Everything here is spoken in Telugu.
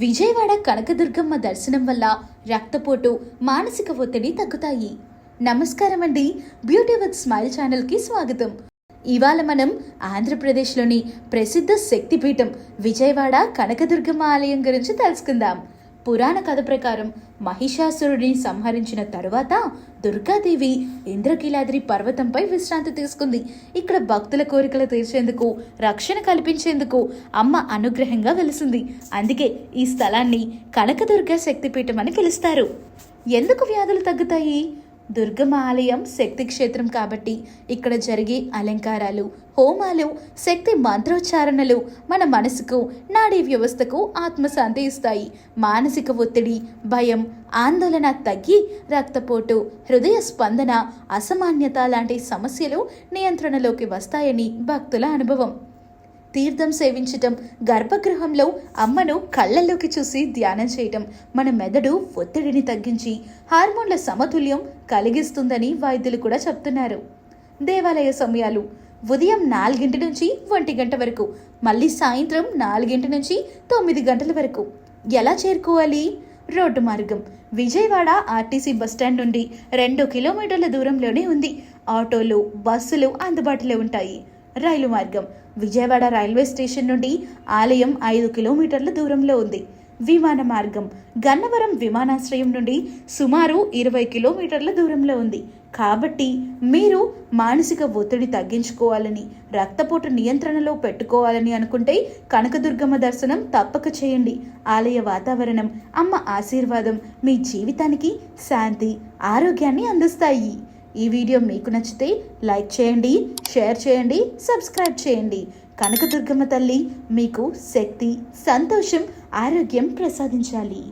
విజయవాడ కనకదుర్గమ్మ దర్శనం వల్ల రక్తపోటు మానసిక ఒత్తిడి తగ్గుతాయి. నమస్కారం అండి. బ్యూటీ విత్ స్మైల్ ఛానల్కి స్వాగతం. ఇవాళ మనం ఆంధ్రప్రదేశ్లోని ప్రసిద్ధ శక్తిపీఠం విజయవాడ కనకదుర్గమ్మ ఆలయం గురించి తెలుసుకుందాం. పురాణ కథ ప్రకారం మహిషాసురుడిని సంహరించిన తరువాత దుర్గాదేవి ఇంద్రకీలాద్రి పర్వతంపై విశ్రాంతి తీసుకుంది. ఇక్కడ భక్తుల కోరికలు తీర్చేందుకు రక్షణ కల్పించేందుకు అమ్మ అనుగ్రహంగా వెలిసింది. అందుకే ఈ స్థలాన్ని కనకదుర్గ శక్తిపీఠం అని పిలుస్తారు. ఎందుకు వ్యాధులు తగ్గుతాయి? దుర్గమ్మ ఆలయం శక్తి క్షేత్రం కాబట్టి ఇక్కడ జరిగే అలంకారాలు హోమాలు శక్తి మంత్రోచ్చారణలు మన మనసుకు నాడీ వ్యవస్థకు ఆత్మశాంతి ఇస్తాయి. మానసిక ఒత్తిడి భయం ఆందోళన తగ్గి రక్తపోటు హృదయ స్పందన అసమాన్యత లాంటి సమస్యలు నియంత్రణలోకి వస్తాయని భక్తుల అనుభవం. తీర్థం సేవించటం గర్భగృహంలో అమ్మను కళ్ళల్లోకి చూసి ధ్యానం చేయటం మన మెదడు ఒత్తిడిని తగ్గించి హార్మోన్ల సమతుల్యం కలిగిస్తుందని వైద్యులు కూడా చెప్తున్నారు. దేవాలయ సమయాలు ఉదయం నాలుగింటి నుంచి ఒంటి గంట వరకు మళ్ళీ సాయంత్రం నాలుగింటి నుంచి తొమ్మిది గంటల వరకు. ఎలా చేరుకోవాలి? రోడ్డు మార్గం. విజయవాడ ఆర్టీసీ బస్టాండ్ నుండి రెండు కిలోమీటర్ల దూరంలోనే ఉంది. ఆటోలు బస్సులు అందుబాటులో ఉంటాయి. రైలు మార్గం. విజయవాడ రైల్వే స్టేషన్ నుండి ఆలయం ఐదు కిలోమీటర్ల దూరంలో ఉంది. విమాన మార్గం. గన్నవరం విమానాశ్రయం నుండి సుమారు ఇరవై కిలోమీటర్ల దూరంలో ఉంది. కాబట్టి మీరు మానసిక ఒత్తిడి తగ్గించుకోవాలని రక్తపోటు నియంత్రణలో పెట్టుకోవాలని అనుకుంటే కనకదుర్గమ్మ దర్శనం తప్పక చేయండి. ఆలయ వాతావరణం అమ్మ ఆశీర్వాదం మీ జీవితానికి శాంతి ఆరోగ్యాన్ని అందిస్తాయి. ఈ వీడియో మీకు నచ్చితే లైక్ చేయండి షేర్ చేయండి సబ్స్క్రైబ్ చేయండి. కనకదుర్గమ్మ తల్లి మీకు శక్తి సంతోషం ఆరోగ్యం ప్రసాదించాలి.